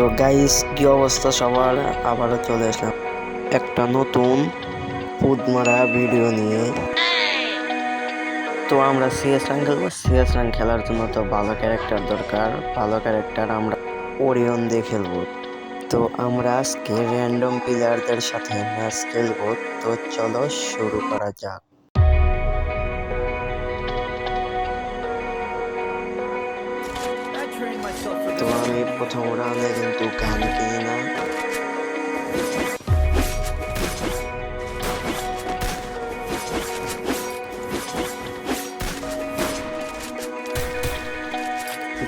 তো গাইস কি অবস্থা সবার? আবারও চলে আসলাম একটা নতুন পুদ মারা ভিডিও নিয়ে। তো আমরা সিএস র্যাঙ্ক খেলব। সিএস র্যাঙ্ক খেলার জন্য তো ভালো ক্যারেক্টার দরকার। ভালো ক্যারেক্টার আমরা ওরিয়ন দিয়ে খেলব। তো আমরা আজকে র্যান্ডম প্লেয়ারদের সাথে ম্যাচ খেলব। তো চলো শুরু করা যাক। তো আমি প্রথম রাউন্ডে কিন্তু গান কিনি না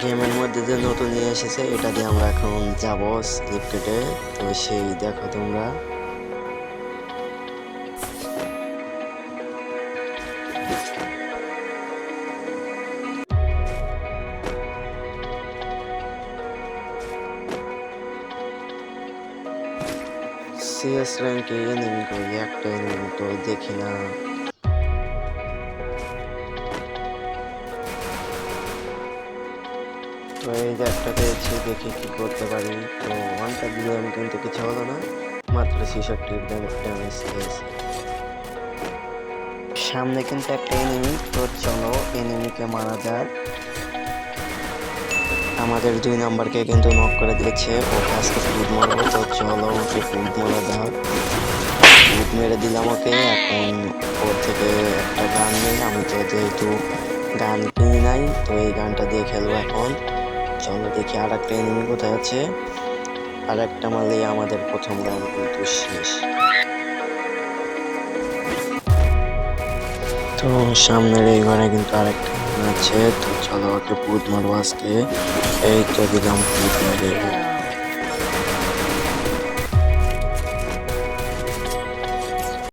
গেমের মধ্যে যে নতুন নিয়ে এসেছে এটা দিয়ে আমরা এখন যাব স্লিপ কেটে তো সেই দেখো তোমরা সিএস র্যাঙ্কে এনিমি করি একটা এনিমি তো দেখি না। তো এই একটা পেয়েছি, দেখি কি করতে পারি। তো ওয়ানটা দিলে আমি কিন্তু কিছু হলো না, মাত্র ছেষট্টি ড্যামেজ খেয়েছি সামনে কিন্তু একটা এনিমি তো চলো এনিমিকে মারা যাক। আমাদের দুই নাম্বারকে কিন্তু নক করে দিয়েছে। ওকে আজকে ফুড মারবো। তো চলো ওকে ফুড মারা যাক। ফুড মেরে দিলাম ওকে। এখন ওর থেকে একটা গান নেই। আমি তো যেহেতু গান কিনি নাই, তো এই গানটা দিয়ে খেলব এখন। চলো দেখি আর একটা এনিমি কোথায় আছে। আর একটা মারলেই আমাদের প্রথম গান কিন্তু শেষ। তো সামনের এই ঘরে কিন্তু আরেকটা আছে তো চলো ওকে পুত মারবো আজকে। এই তো দিলাম পুত মেরে।